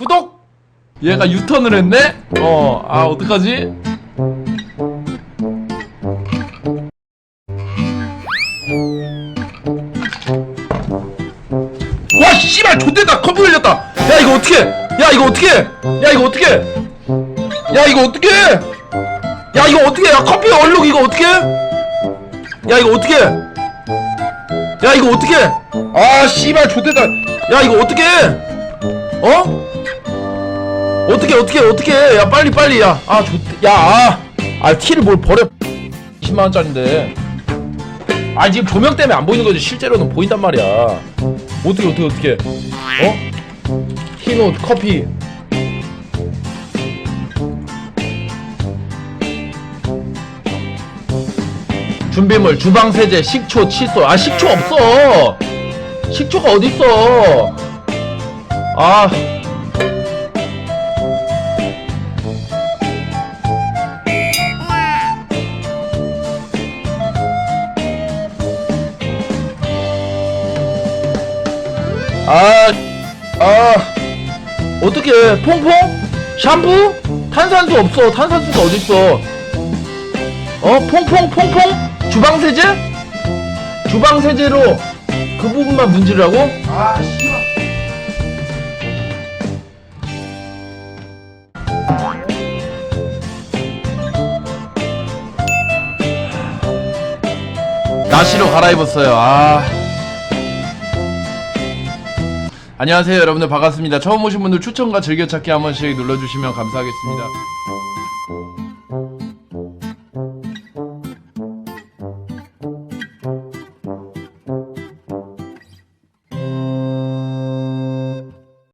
구독! 얘가 유턴을 했네? 어, 아, 어떡하지? 와, 씨발, 존대다! 컴퓨터 열렸다! 야, 이거 어떡해! 야, 이거 어떡해! 야, 이거 어떡해! 야, 이거 어떡해! 야, 이거 어떡해! 야, 컴퓨터 얼룩 이거 어떡해! 야, 이거 어떡해! 야, 이거 어떡해! 아, 씨발, 존대다! 야, 이거 어떡해! 어? 어떻게 어떻게 어떻게 야 빨리 빨리 야아 좋야 아. 아, 티를 뭘 버려. 10만 원짜리인데. 아 지금 조명 때문에 안 보이는 거지. 실제로는 보인단 말이야. 어떻게 어떻게 어떻게. 어? 흰옷 커피. 준비물 주방 세제 식초 칫솔. 아 식초 없어. 식초가 어딨어? 아 아, 아, 어떻게 퐁퐁? 샴푸? 탄산수 없어. 탄산수가 어딨어? 어, 퐁퐁, 퐁퐁? 주방세제? 주방세제로 그 부분만 문지르라고? 아, 씨발. 나시로 갈아입었어요. 아. 안녕하세요 여러분들. 반갑습니다. 처음 오신 분들 추천과 즐겨찾기 한 번씩 눌러주시면 감사하겠습니다